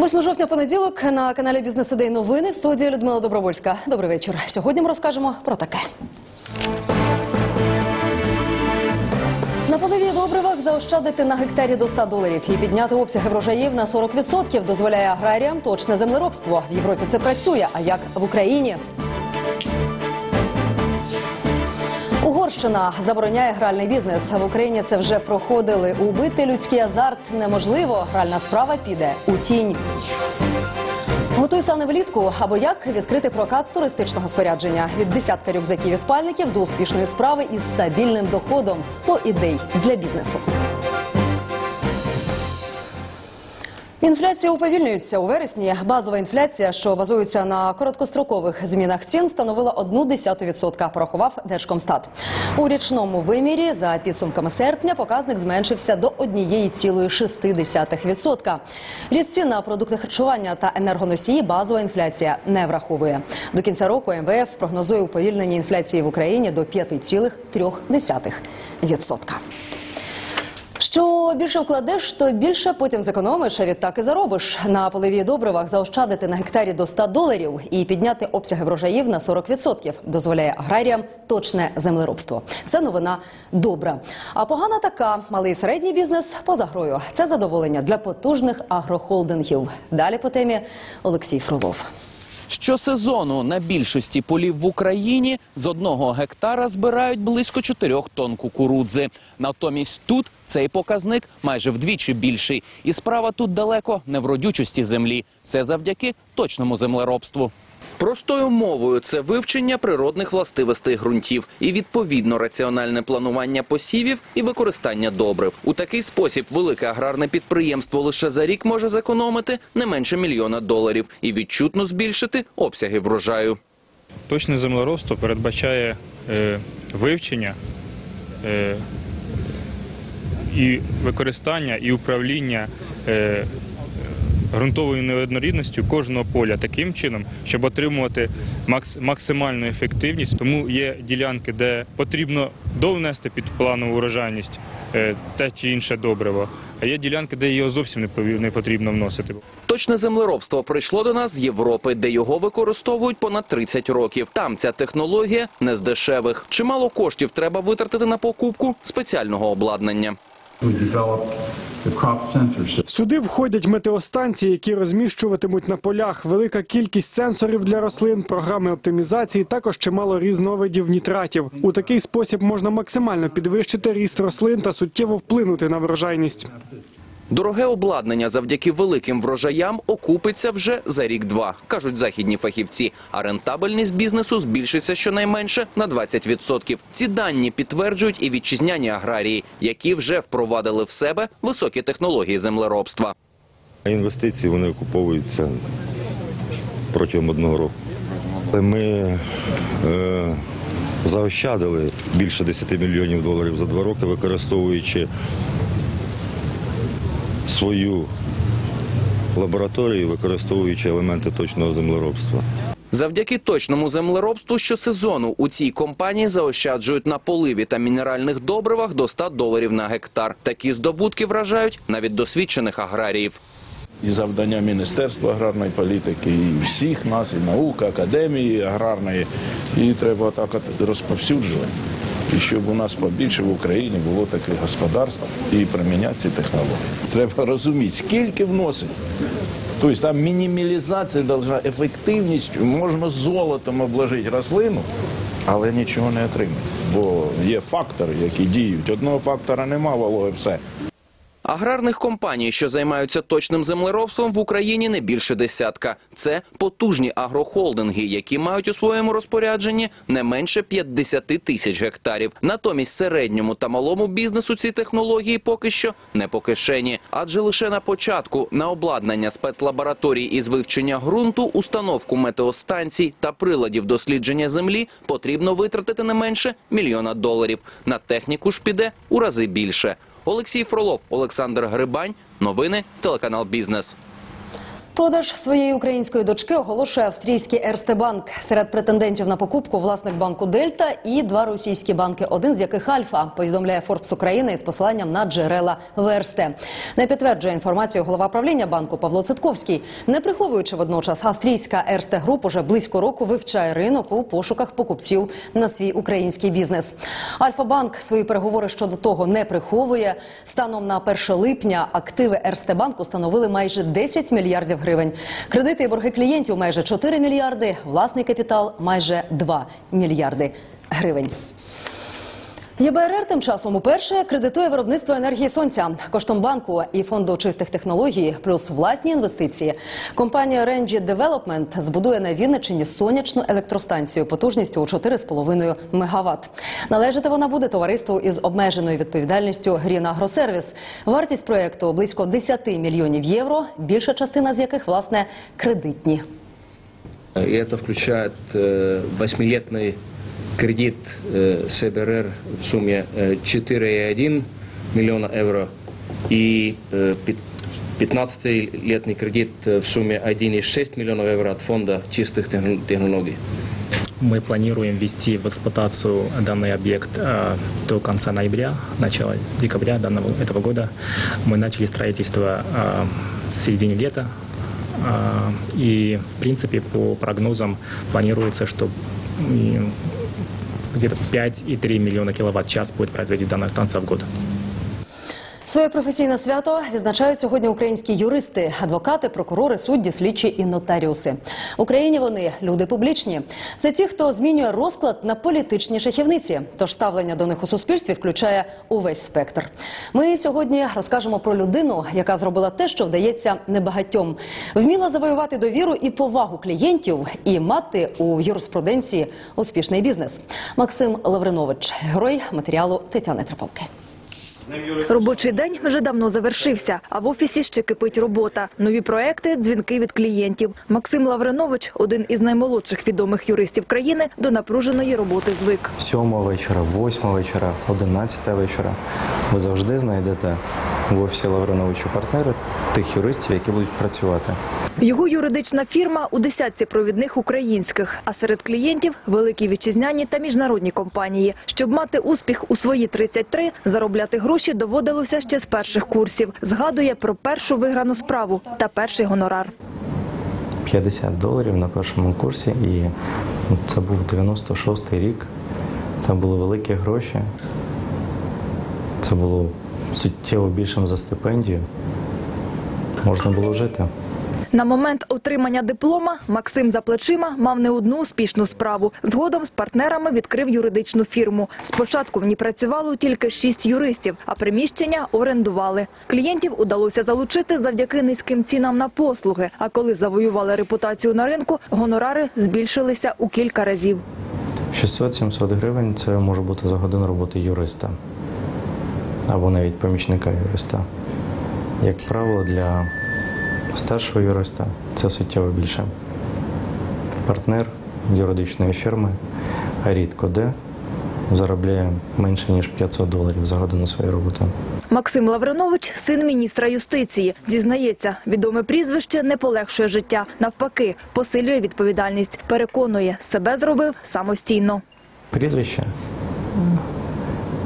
8 жовтня понеділок на каналі Бізнес Ідей новини в студії Людмила Добровольська. Добрий вечір. Сьогодні ми розкажемо про таке. На поливі добривах заощадити на гектарі до 100 доларів і підняти обсяги врожаїв на 40% дозволяє аграріям точне землеробство. В Європі це працює. А як в Україні? Угорщина забороняє гральний бізнес. В Україні це вже проходили. Убити людський азарт неможливо. Гральна справа піде у тінь. Готуй сани влітку або як відкрити прокат туристичного спорядження від десятка рюкзаків і спальників до успішної справи із стабільним доходом. 100 ідей для бізнесу. Інфляція уповільнюється у вересні. Базова інфляція, що базується на короткострокових змінах цін, становила 1,1%, порахував Держкомстат. У річному вимірі за підсумками серпня показник зменшився до 1,6%. Ріст цін на продукти харчування та енергоносії базова інфляція не враховує. До кінця року МВФ прогнозує уповільнення інфляції в Україні до 5,3%. Що більше вкладеш, то більше потім зекономиш, а відтак і заробиш. На поливі добривах заощадити на гектарі до 100 доларів і підняти обсяги врожаїв на 40% дозволяє аграріям точне землеробство. Це новина добра. А погана така малий і середній бізнес поза грою. Це задоволення для потужних агрохолдингів. Далі по темі Олексій Фролов. Щосезону на більшості полів в Україні з одного гектара збирають близько 4 тонн кукурудзи. Натомість тут цей показник майже вдвічі більший. І справа тут далеко не в родючості землі. Це завдяки точному землеробству. Простою мовою це вивчення природних властивостей ґрунтів і відповідно раціональне планування посівів і використання добрив. У такий спосіб велике аграрне підприємство лише за рік може зекономити не менше мільйона доларів і відчутно збільшити обсяги врожаю. Точне землеробство передбачає е, вивчення е, і використання і управління е, ґрунтовою неоднорідністю кожного поля таким чином, щоб отримувати максимальну ефективність. Тому є ділянки, де потрібно довнести під планову урожайність е, те чи інше добриво, а є ділянки, де його зовсім не потрібно вносити. Точне землеробство прийшло до нас з Європи, де його використовують понад 30 років. Там ця технологія не з дешевих. Чимало коштів треба витратити на покупку спеціального обладнання. Сюди входять метеостанції, які розміщуватимуть на полях велика кількість сенсорів для рослин, програми оптимізації, також чимало різновидів нітратів. У такий спосіб можна максимально підвищити ріст рослин та суттєво вплинути на врожайність. Дороге обладнання завдяки великим врожаям окупиться вже за рік-два, кажуть західні фахівці. А рентабельність бізнесу збільшиться щонайменше на 20%. Ці дані підтверджують і вітчизняні аграрії, які вже впровадили в себе високі технології землеробства. Інвестиції вони окуповуються протягом одного року. Ми е, заощадили більше 10 мільйонів доларів за два роки, використовуючи свою лабораторію, використовуючи елементи точного землеробства. Завдяки точному землеробству щосезону у цій компанії заощаджують на поливі та мінеральних добривах до 100 доларів на гектар. Такі здобутки вражають навіть досвідчених аграріїв. і завдання Міністерства аграрної політики, і всіх нас, і науки, академії аграрної. І треба так розповсюджувати. І щоб у нас побільше в Україні було таких господарств і приміняти ці технології. Треба розуміти, скільки вносить. Тобто там мінімалізація должна ефективність, можна золотом обложити рослину, але нічого не отримати. Бо є фактори, які діють. Одного фактора нема, вологи все. Аграрних компаній, що займаються точним землеробством в Україні, не більше десятка. Це потужні агрохолдинги, які мають у своєму розпорядженні не менше 50 тисяч гектарів. Натомість середньому та малому бізнесу ці технології поки що не по кишені. Адже лише на початку на обладнання спецлабораторій із вивчення ґрунту, установку метеостанцій та приладів дослідження землі потрібно витратити не менше мільйона доларів. На техніку ж піде у рази більше. Олексій Фролов, Олександр Грибань. Новини телеканал Бізнес. Продаж своєї української дочки оголошує австрійський Ерстебанк. Серед претендентів на покупку власник банку Дельта і два російські банки, один з яких Альфа, повідомляє Форбс України із посиланням на джерела в Ерсте. Не підтверджує інформацію голова правління банку Павло Цитковський. Не приховуючи водночас, австрійська Ерсте Груп уже близько року вивчає ринок у пошуках покупців на свій український бізнес. Альфа Банк свої переговори щодо того не приховує. Станом на 1 липня активи Ерсте Банку становили майже 10 мільярдів гривень. Кредити і борги клієнтів майже 4 мільярди. Власний капітал майже 2 мільярди гривень. ЄБРР тим часом уперше кредитує виробництво енергії сонця коштом банку і фонду чистих технологій, плюс власні інвестиції. Компанія Rengy Development збудує на Вінниччині сонячну електростанцію потужністю у 4,5 МВт. Належати вона буде товариству із обмеженою відповідальністю Green Агросервіс. Вартість проєкту близько 10 мільйонів євро. Більша частина з яких власне кредитні. И это включает э, восьмилетний кредит э, СБРР в сумме э, 4,1 миллиона евро и э, пи- 15-летний кредит э, в сумме 1,6 миллионов евро от фонда чистых техно- технологий. Мы планируем ввести в эксплуатацию данный объект э, до конца ноября, начала декабря данного, этого года. Мы начали строительство э, в середине лета. Э, и, в принципе, по прогнозам планируется, что где-то 5,3 миллиона киловатт-час будет производить данная станция в год. Своє професійне свято відзначають сьогодні українські юристи, адвокати, прокурори, судді, слідчі і нотаріуси. В Україні вони люди публічні. Це ті, хто змінює розклад на політичні шахівниці. Тож ставлення до них у суспільстві включає увесь спектр. Ми сьогодні розкажемо про людину, яка зробила те, що вдається небагатьом. Вміла завоювати довіру і повагу клієнтів і мати у юриспруденції успішний бізнес. Максим Лавринович, герой матеріалу Тетяни Трапалки. Робочий день вже давно завершився, а в офісі ще кипить робота. Нові проекти, дзвінки від клієнтів. Максим Лавринович, один із наймолодших відомих юристів країни, до напруженої роботи звик. Сьома вечора, восьма вечора, одинадцята вечора. Ви завжди знайдете в офісі Лавриновича партнери тих юристів, які будуть працювати. Його юридична фірма у десятці провідних українських, а серед клієнтів – великі вітчизняні та міжнародні компанії. Щоб мати успіх у свої 33, заробляти гроші доводилося ще з перших курсів. Згадує про першу виграну справу та перший гонорар. 50 доларів на першому курсі, і це був 96-й рік. Це були великі гроші. Це було суттєво більшим за стипендію. Можна було жити. На момент отримання диплома Максим за плечима мав не одну успішну справу. Згодом з партнерами відкрив юридичну фірму. Спочатку в ній працювало тільки шість юристів, а приміщення орендували. Клієнтів удалося залучити завдяки низьким цінам на послуги. А коли завоювали репутацію на ринку, гонорари збільшилися у кілька разів. 600-700 гривень це може бути за годину роботи юриста або навіть помічника юриста. Як правило, для старшого юриста це суттєво більше. Партнер юридичної фірми рідко де заробляє менше ніж 500 доларів за годину своєї роботи. Максим Лавринович – син міністра юстиції. Зізнається, відоме прізвище не полегшує життя. Навпаки, посилює відповідальність. Переконує, себе зробив самостійно. Прізвище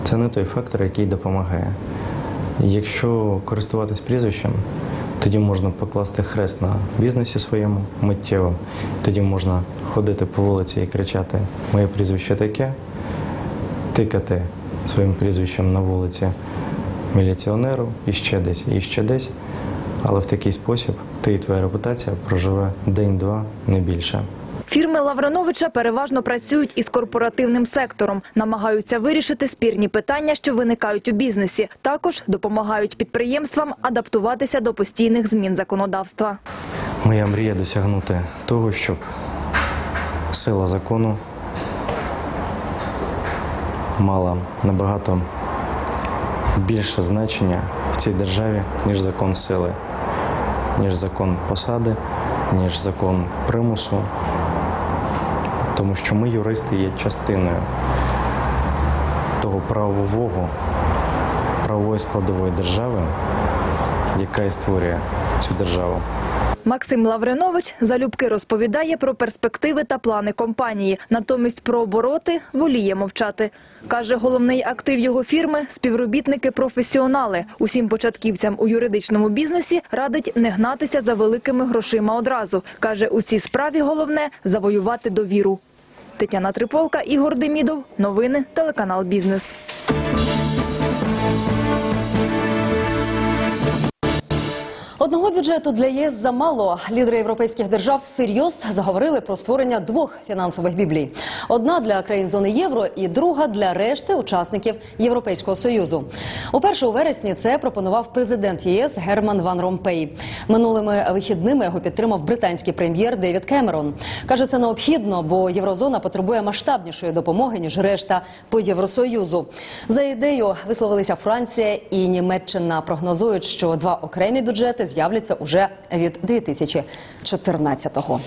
це не той фактор, який допомагає. Якщо користуватись прізвищем, тоді можна покласти хрест на бізнесі своєму миттєво. Тоді можна ходити по вулиці і кричати Моє прізвище таке, тикати своїм прізвищем на вулиці міліціонеру і ще десь, і ще десь. Але в такий спосіб ти і твоя репутація проживе день-два, не більше. Фірми Лавриновича переважно працюють із корпоративним сектором, намагаються вирішити спірні питання, що виникають у бізнесі. Також допомагають підприємствам адаптуватися до постійних змін законодавства. Моя мрія досягнути того, щоб сила закону мала набагато більше значення в цій державі, ніж закон сили, ніж закон посади, ніж закон примусу. Тому що ми, юристи, є частиною того правового, правової складової держави, яка і створює цю державу. Максим Лавринович залюбки розповідає про перспективи та плани компанії. Натомість про обороти воліє мовчати. Каже, головний актив його фірми – співробітники-професіонали. Усім початківцям у юридичному бізнесі радить не гнатися за великими грошима одразу. Каже, у цій справі головне – завоювати довіру. Тетяна Триполка, Ігор Демідов. Новини, телеканал «Бізнес». Одного бюджету для ЄС замало. Лідери європейських держав всерйоз заговорили про створення двох фінансових біблій: одна для країн зони євро і друга для решти учасників Європейського союзу. Уперше у вересні це пропонував президент ЄС Герман Ван Ромпей. Минулими вихідними його підтримав британський прем'єр Девід Кемерон. каже, це необхідно, бо єврозона потребує масштабнішої допомоги ніж решта по Євросоюзу. За ідею висловилися Франція і Німеччина. Прогнозують, що два окремі бюджети з'являться уже від 2014-го.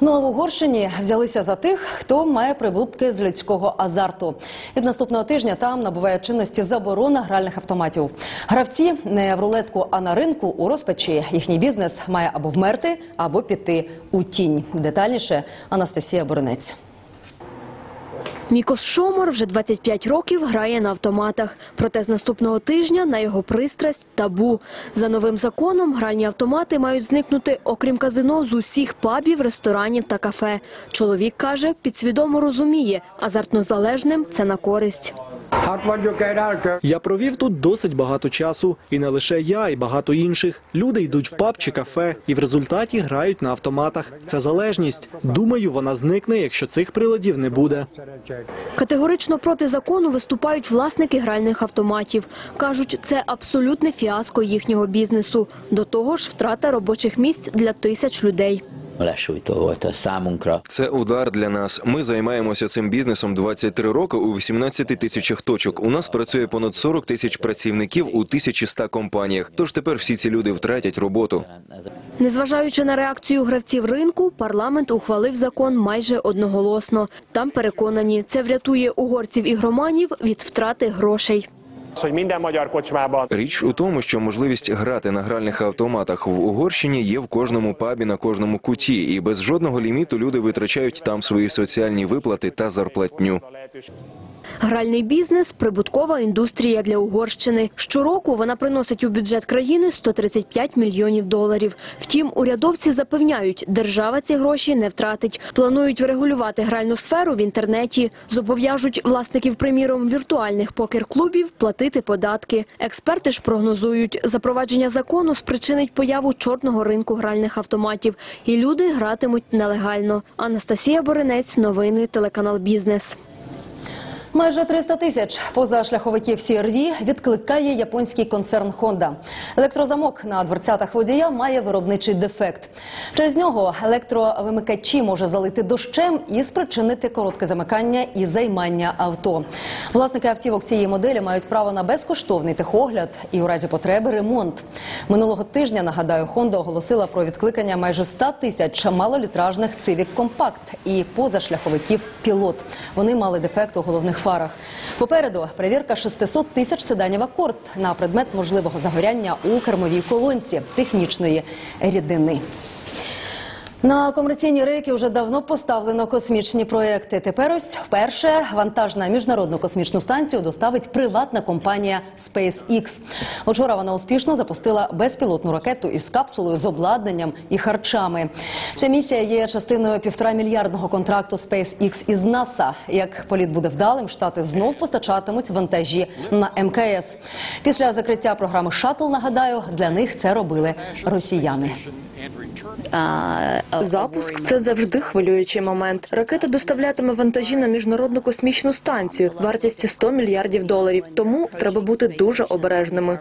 Ну а в Угорщині взялися за тих, хто має прибутки з людського азарту. Від наступного тижня там набуває чинності заборона гральних автоматів. Гравці не в рулетку, а на ринку у розпачі. Їхній бізнес має або вмерти, або піти у тінь. Детальніше Анастасія Боринець. Мікос Шомор вже 25 років грає на автоматах. Проте з наступного тижня на його пристрасть табу. За новим законом гральні автомати мають зникнути, окрім казино, з усіх пабів, ресторанів та кафе. Чоловік каже, підсвідомо розуміє, азартно залежним це на користь. Я провів тут досить багато часу. І не лише я, і багато інших. Люди йдуть в паб чи кафе і в результаті грають на автоматах. Це залежність. Думаю, вона зникне, якщо цих приладів не буде. Категорично проти закону виступають власники гральних автоматів. Кажуть, це абсолютне фіаско їхнього бізнесу. До того ж, втрата робочих місць для тисяч людей. Lesújtó volt a számunkra. Це удар для нас. Ми займаємося цим бізнесом 23 роки у 18 тисячах точок. У нас працює понад 40 тисяч працівників у 1100 компаніях. Тож тепер всі ці люди втратять роботу. Незважаючи на реакцію гравців ринку, парламент ухвалив закон майже одноголосно. Там переконані, це врятує угорців і громанів від втрати грошей. Річ у тому, що можливість грати на гральних автоматах в Угорщині є в кожному пабі на кожному куті, і без жодного ліміту люди витрачають там свої соціальні виплати та зарплатню. Гральний бізнес – прибуткова індустрія для Угорщини. Щороку вона приносить у бюджет країни 135 мільйонів доларів. Втім, урядовці запевняють, держава ці гроші не втратить. Планують врегулювати гральну сферу в інтернеті. Зобов'яжуть власників, приміром, віртуальних покер-клубів платити податки. Експерти ж прогнозують, запровадження закону спричинить появу чорного ринку гральних автоматів. І люди гратимуть нелегально. Анастасія Боринець, новини, телеканал «Бізнес». Майже 300 тисяч позашляховиків CR-V відкликає японський концерн Honda. Електрозамок на дверцятах водія має виробничий дефект. Через нього електровимикачі може залити дощем і спричинити коротке замикання і займання авто. Власники автівок цієї моделі мають право на безкоштовний техогляд і у разі потреби ремонт. Минулого тижня, нагадаю, Honda оголосила про відкликання майже 100 тисяч малолітражних Civic Compact і позашляховиків Пілот. Вони мали дефект у головних фарах. Попереду перевірка 600 тисяч седанів акорд на предмет можливого загоряння у кермовій колонці технічної рідини. На комерційні рейки вже давно поставлено космічні проекти. Тепер ось вперше вантаж на міжнародну космічну станцію доставить приватна компанія SpaceX. Вчора вона успішно запустила безпілотну ракету із капсулою з обладнанням і харчами. Ця місія є частиною півтора мільярдного контракту SpaceX із НАСА. Як політ буде вдалим, штати знов постачатимуть вантажі на МКС. Після закриття програми Шаттл, нагадаю, для них це робили росіяни. Запуск це завжди хвилюючий момент. Ракета доставлятиме вантажі на міжнародну космічну станцію вартістю 100 мільярдів доларів. Тому треба бути дуже обережними.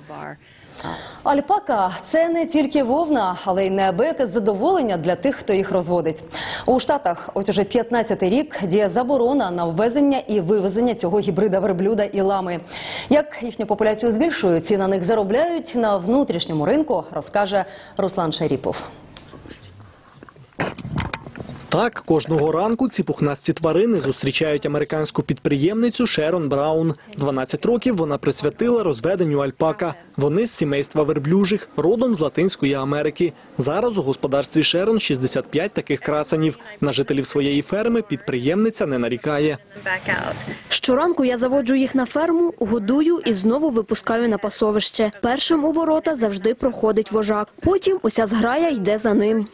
Альпака це не тільки вовна, але й неабияке задоволення для тих, хто їх розводить. У Штатах ось уже 15-й рік діє заборона на ввезення і вивезення цього гібрида верблюда і лами. Як їхню популяцію збільшують і на них заробляють на внутрішньому ринку, розкаже Руслан Шаріпов. Так, кожного ранку ці пухнасті тварини зустрічають американську підприємницю Шерон Браун. 12 років вона присвятила розведенню альпака. Вони з сімейства верблюжих, родом з Латинської Америки. Зараз у господарстві Шерон 65 таких красенів. На жителів своєї ферми підприємниця не нарікає. Щоранку я заводжу їх на ферму, годую і знову випускаю на пасовище. Першим у ворота завжди проходить вожак. Потім уся зграя йде за ним.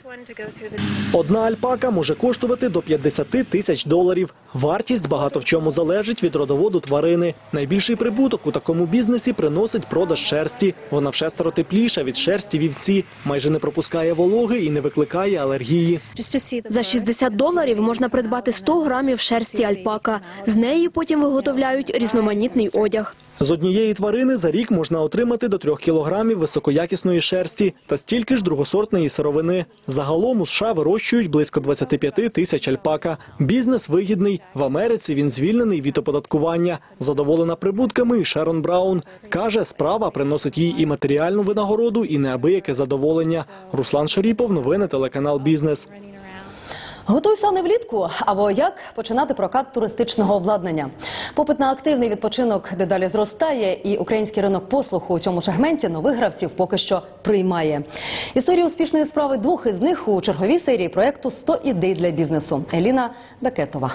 Одна альпака може коштувати до 50 тисяч доларів. Вартість багато в чому залежить від родоводу тварини. Найбільший прибуток у такому бізнесі приносить продаж шерсті. Вона в шестеро тепліша від шерсті вівці, майже не пропускає вологи і не викликає алергії. За 60 доларів можна придбати 100 грамів шерсті альпака. З неї потім виготовляють різноманітний одяг. З однієї тварини за рік можна отримати до трьох кілограмів високоякісної шерсті та стільки ж другосортної сировини. Загалом у США вирощують близько 25 тисяч альпака. Бізнес вигідний. В Америці він звільнений від оподаткування. Задоволена прибутками і Шерон Браун. Каже, справа приносить їй і матеріальну винагороду, і неабияке задоволення. Руслан Шаріпов, новини телеканал Бізнес. Готуй сани влітку або як починати прокат туристичного обладнання. Попит на активний відпочинок дедалі зростає, і український ринок послуху у цьому сегменті нових гравців поки що приймає. Історію успішної справи двох із них у черговій серії проекту «100 ідей для бізнесу. Еліна Бекетова.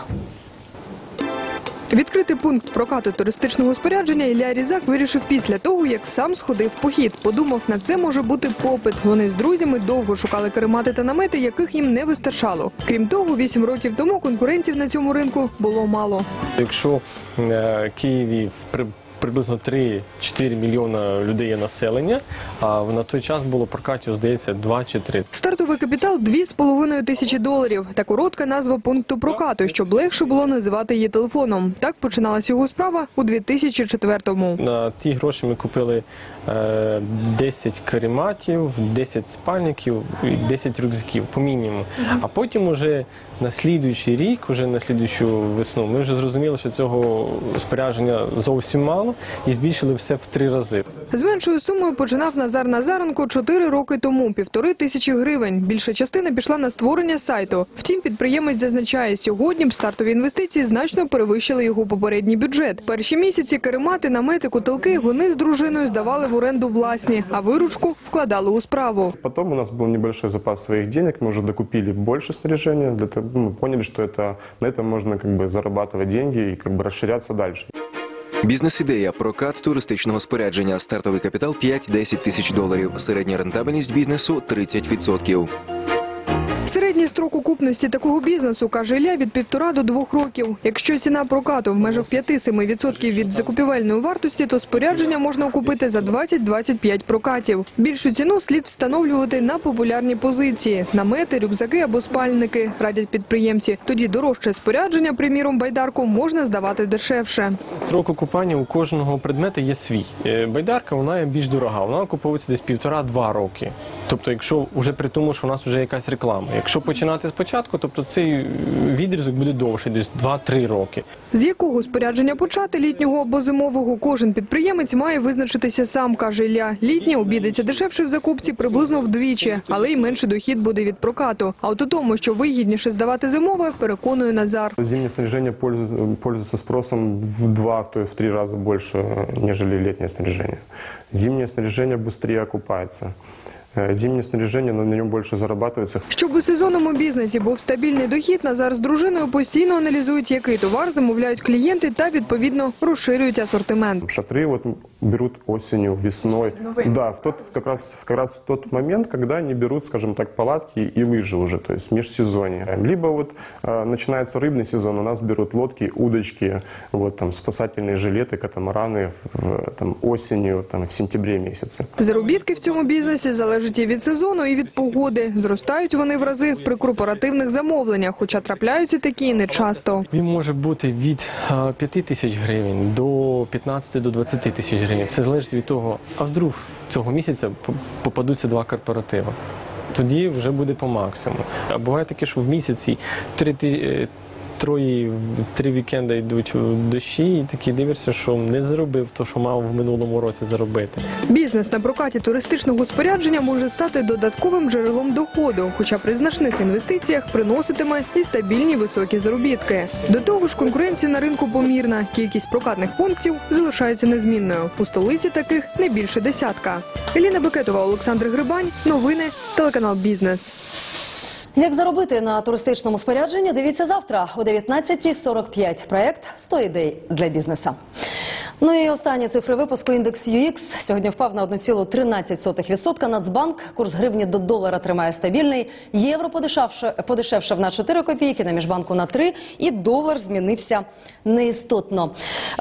Відкрити пункт прокату туристичного спорядження Ілля Різак вирішив після того, як сам сходив в похід. Подумав, на це може бути попит. Вони з друзями довго шукали каремати та намети, яких їм не вистачало. Крім того, вісім років тому конкурентів на цьому ринку було мало. Якщо е, Києві при- приблизно 3-4 мільйона людей є населення, а на той час було прокатів, здається, 2 чи 3. Стартовий капітал 2,5 тисячі доларів та коротка назва пункту прокату, щоб легше було називати її телефоном. Так починалась його справа у 2004-му. На ті гроші ми купили е, 10 карематів, 10 спальників і 10 рюкзаків по мінімуму. А потім уже на слідуючий рік, уже на слідуючу весну, ми вже зрозуміли, що цього спорядження зовсім мало і збільшили все в три рази. З меншою сумою починав Назар Назаренко 4 роки тому – півтори тисячі гривень. Більша частина пішла на створення сайту. Втім, підприємець зазначає, сьогодні б стартові інвестиції значно перевищили його попередній бюджет. Перші місяці керемати, намети, котелки вони з дружиною здавали в оренду власні, а виручку вкладали у справу. Потом у нас был небольшой запас своих денег, мы уже докупили больше снаряжения, для того, мы поняли, что это, на этом можно как бы зарабатывать деньги и как бы расширяться дальше. Бізнес-ідея прокат туристичного спорядження. Стартовий капітал 5-10 тисяч доларів. Середня рентабельність бізнесу 30%. Середній строк окупності такого бізнесу, каже Ілля, від півтора до двох років. Якщо ціна прокату в межах 5-7% від закупівельної вартості, то спорядження можна окупити за 20-25 прокатів. Більшу ціну слід встановлювати на популярні позиції – намети, рюкзаки або спальники, радять підприємці. Тоді дорожче спорядження, приміром байдарку, можна здавати дешевше. Строк окупання у кожного предмета є свій. Е, Байдарка вона є більш дорога, вона окуповується десь півтора-два роки. Тобто, якщо вже при тому, що у нас вже якась реклама. Якщо починати спочатку, тобто цей е, відрізок буде довший, десь 2-3 роки. З якого спорядження почати літнього або зимового кожен підприємець має визначитися сам, каже Ілля. Літнє обійдеться дешевше в закупці приблизно вдвічі, але й менший дохід буде від прокату. А от у тому, що вигідніше здавати зимове, переконує Назар. Зимнее снаряжение пользуется, пользуется спросом в два, и в три раза больше, нежели летнее снаряжение. Зимнее снаряжение быстрее окупается. Э, Зимнее снаряжение, но на нем больше зарабатывается. Щоб у сезонному бізнесі був стабільний дохід, Назар з дружиною постійно аналізують, який товар замовляють клієнти та, відповідно, розширюють асортимент. Шатры вот берут осенью, весной. Да, в тот, как, раз, как раз в тот момент, когда они берут, скажем так, палатки и лыжи уже, то есть межсезонье. Либо вот э, начинается рыбный сезон, у нас берут лодки, удочки, вот там спасательные жилеты, катамараны в, там, осенью, там, в сентябре месяце. Заробітки в цьому бізнесі залежать і від сезону, і від погоди. Зростають вони в рази при корпоративних замовленнях, хоча трапляються такі не часто. Він може бути від е, 5 тисяч гривень до 15 до 20 тисяч гривень. Все залежить від того, а вдруг цього місяця попадуться два корпоративи. Тоді вже буде по максимуму. А буває таке, що в місяці 3, троє, три вікенди йдуть дощі, і такі дивишся, що не заробив то, що мав в минулому році заробити. Бізнес на прокаті туристичного спорядження може стати додатковим джерелом доходу, хоча при значних інвестиціях приноситиме і стабільні високі заробітки. До того ж, конкуренція на ринку помірна. Кількість прокатних пунктів залишається незмінною. У столиці таких не більше десятка. Еліна Бекетова, Олександр Грибань. Новини телеканал Бізнес. Як заробити на туристичному спорядженні? Дивіться завтра о 19.45. Проект «100 ідей для бізнеса. Ну і останні цифри випуску індекс UX сьогодні впав на 1,13%. Нацбанк курс гривні до долара тримає стабільний. Євро подешевшав на 4 копійки, на міжбанку на 3, і долар змінився неістотно.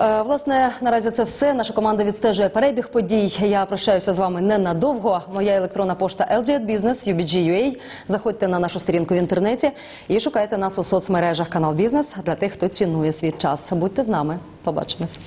Е, власне, наразі це все. Наша команда відстежує перебіг подій. Я прощаюся з вами ненадовго. Моя електронна пошта LGAT Business, Заходьте на нашу сторінку в інтернеті і шукайте нас у соцмережах канал Бізнес для тих, хто цінує свій час. Будьте з нами. Побачимось.